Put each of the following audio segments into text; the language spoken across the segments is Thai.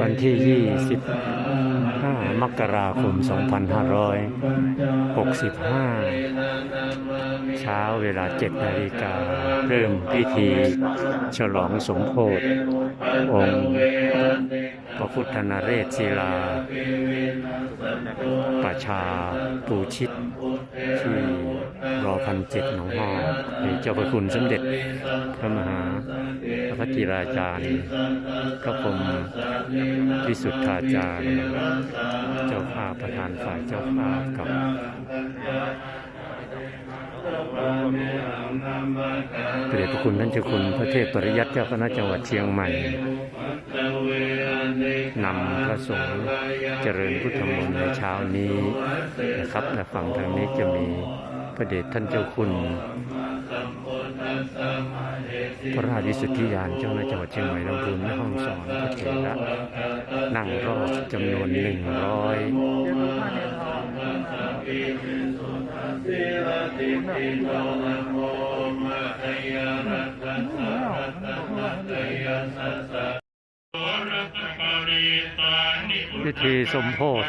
วันที่ 25 มกราคม 2565 เช้าเวลา 7 นาฬิกา เริ่มพิธี ฉลองสมโพธิองค์พระพุทธนเรศศิลา ประชาปูชิต ที่รอพันเจ็ดหนองหอในเจ้าพระคุณสมเด็จพระมหา ระจิราจารย์ พระพรมวิสุทธาจารย์ เจ้าภาพประธานฝ่ายเจ้าภาพกับพระเดชพระคุณท่านเจ้าคุณพระเทพปริยัติเจ้าคณะจังหวัดเชียงใหม่นำพระสงฆ์เจริญพุทธมนต์ในเช้านี้นะครับและฝั่งทางนี้จะมีพระเดชท่านเจ้าคุณ พระราชวิสุทธิยานเจ้าหน้าจังหวัดเชียงใหม่ลำพูนแม่ห้องสอนพระเถระนั่งรอบจำนวนหนึ่งร้อย พิธีสมโพธิ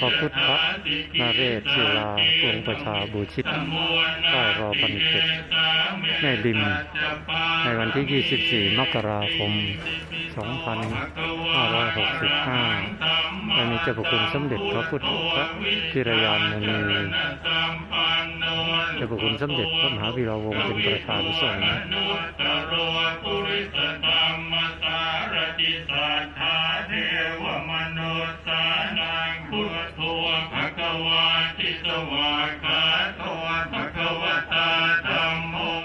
พระพุทธนาเรศศิลาปวงประชาบูชิตใต้รอพันเจ็ดแม่ริม ในวันที่ 24 มกราคม 2565และมีเจ้าพระคุณสมเด็จพระพุทธกิรยานมณีเจ้าพระคุณสมเด็จพระมหาวีระวงศ์เป็นประธานสงฆ์